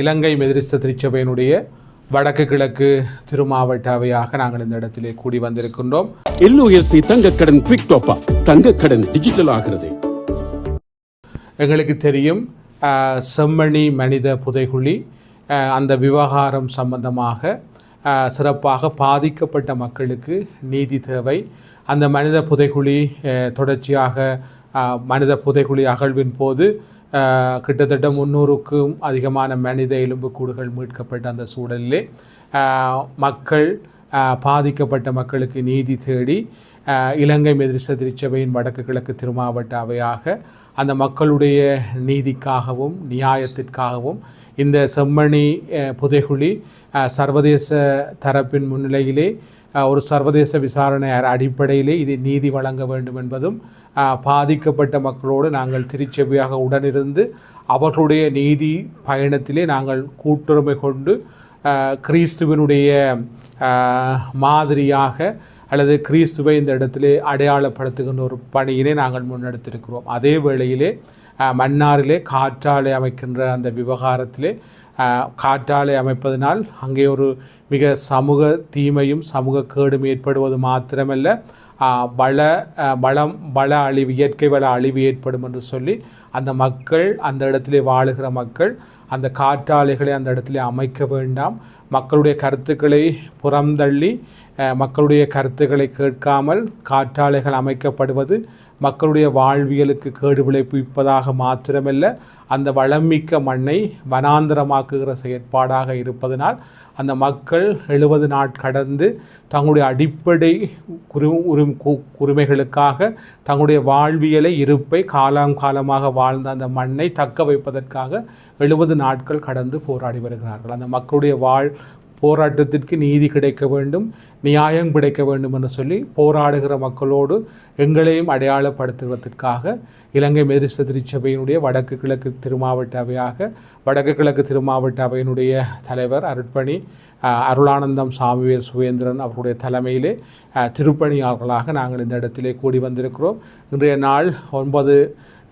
இலங்கை மெதிரிஸ்த திருச்சபையினுடைய வடக்கு கிழக்கு திருமாவட்ட அவையாக நாங்கள் இந்த இடத்திலே கூடி வந்திருக்கின்றோம். எல்ஓஎல்சி தங்க கடன் குவிக் டாப்பா தங்க கடன் டிஜிட்டல் ஆகிறது. எங்களுக்கு தெரியும் செம்மணி மனித புதைகுழி அந்த விவகாரம் சம்பந்தமாக சிறப்பாக பாதிக்கப்பட்ட மக்களுக்கு நீதி தேவை. அந்த மனித புதைகுழி தொடர்ச்சியாக மனித புதைகுழி அகழ்வின் போது கிட்டத்தட்ட முன்னூறுக்கும் அதிகமான மனித எலும்புக்கூடுகள் மீட்கப்பட்ட அந்த சூழலிலே மக்கள் பாதிக்கப்பட்ட மக்களுக்கு நீதி தேடி இலங்கை மெதிரிச திருச்சபையின் வடக்கு கிழக்கு திருமாவட்ட அவையாக அந்த மக்களுடைய நீதிக்காகவும் நியாயத்திற்காகவும் இந்த செம்மணி புதைகுழி சர்வதேச தரப்பின் முன்னிலையிலே ஒரு சர்வதேச விசாரணை அடிப்படையிலே இது நீதி வழங்க வேண்டும் என்பதும் பாதிக்கப்பட்ட மக்களோடு நாங்கள் திருச்சபையாக உடனிருந்து அவர்களுடைய நீதி பயணத்திலே நாங்கள் கூட்டுரிமை கொண்டு கிறிஸ்துவனுடைய மாதிரியாக அல்லது கிறிஸ்துவை இந்த இடத்திலே அடையாளப்படுத்துகின்ற ஒரு பணியினை நாங்கள் முன்னெடுத்திருக்கிறோம் அதே வேளையிலே மன்னாரிலே காற்றாலை அமைக்கின்ற அந்த விவகாரத்திலே காற்றாலை அமைப்பதனால் அங்கே ஒரு மிக சமூக தீமையும் சமூக கேடும் ஏற்படுவது மாத்திரமல்ல. வள வளம் வள அழிவு இயற்கை வள அழிவு ஏற்படும் என்று சொல்லி அந்த மக்கள் அந்த இடத்திலே வாழுகிற மக்கள் அந்த காற்றாலைகளை அந்த இடத்திலே அமைக்க வேண்டாம். மக்களுடைய கருத்துக்களை புறந்தள்ளி மக்களுடைய கருத்துக்களை கேட்காமல் காற்றாலைகள் அமைக்கப்படுவது மக்களுடைய வாழ்வியலுக்கு கேடு விளைவிப்பதாக மாத்திரமல்ல அந்த வளமிக்க மண்ணை வனாந்தரமாக்குகிற செயற்பாடாக இருப்பதனால் அந்த மக்கள் எழுபது நாட் கடந்து தங்களுடைய அடிப்படை குரு உரிம் உரிமைகளுக்காக தங்களுடைய வாழ்வியலை இருப்பை காலம் காலமாக வாழ்ந்த அந்த மண்ணை தக்க வைப்பதற்காக எழுபது நாட்கள் கடந்து போராடி வருகிறார்கள். அந்த மக்களுடைய வாழ் போராட்டத்திற்கு நீதி கிடைக்க வேண்டும் நியாயம் கிடைக்க வேண்டும் என்று சொல்லி போராடுகிற மக்களோடு எங்களையும் அடையாளப்படுத்துவதற்காக இலங்கை மெரிச திருச்சபையினுடைய வடக்கு கிழக்கு திருமாவட்ட அவையாக வடக்கு கிழக்கு திருமாவட்ட அவையினுடைய தலைவர் அருட்பணி அருளானந்தம் சாமிவேல் சுவேந்திரன் அவருடைய தலைமையிலே திருப்பணியாளர்களாக நாங்கள் இந்த இடத்திலே கூடி வந்திருக்கிறோம். இன்றைய நாள் ஒன்பது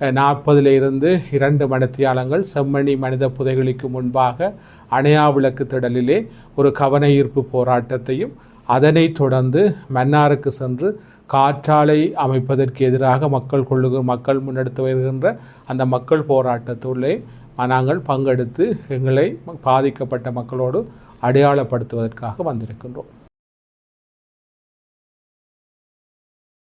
நாற்பதிலிருந்து இரண்டு மணித்தியாலங்கள் செம்மணி மனித புதைகளுக்கு முன்பாக அணையா விளக்கு திடலிலே ஒரு கவன ஈர்ப்பு போராட்டத்தையும் அதனைத் தொடர்ந்து மன்னாருக்கு சென்று காற்றாலை அமைப்பதற்கு எதிராக மக்கள் கொள்ளுகிற மக்கள் முன்னெடுத்து வருகின்ற அந்த மக்கள் போராட்டத்துள்ளே நாங்கள் பங்கெடுத்து எங்களை பாதிக்கப்பட்ட மக்களோடு அடையாளப்படுத்துவதற்காக வந்திருக்கின்றோம்.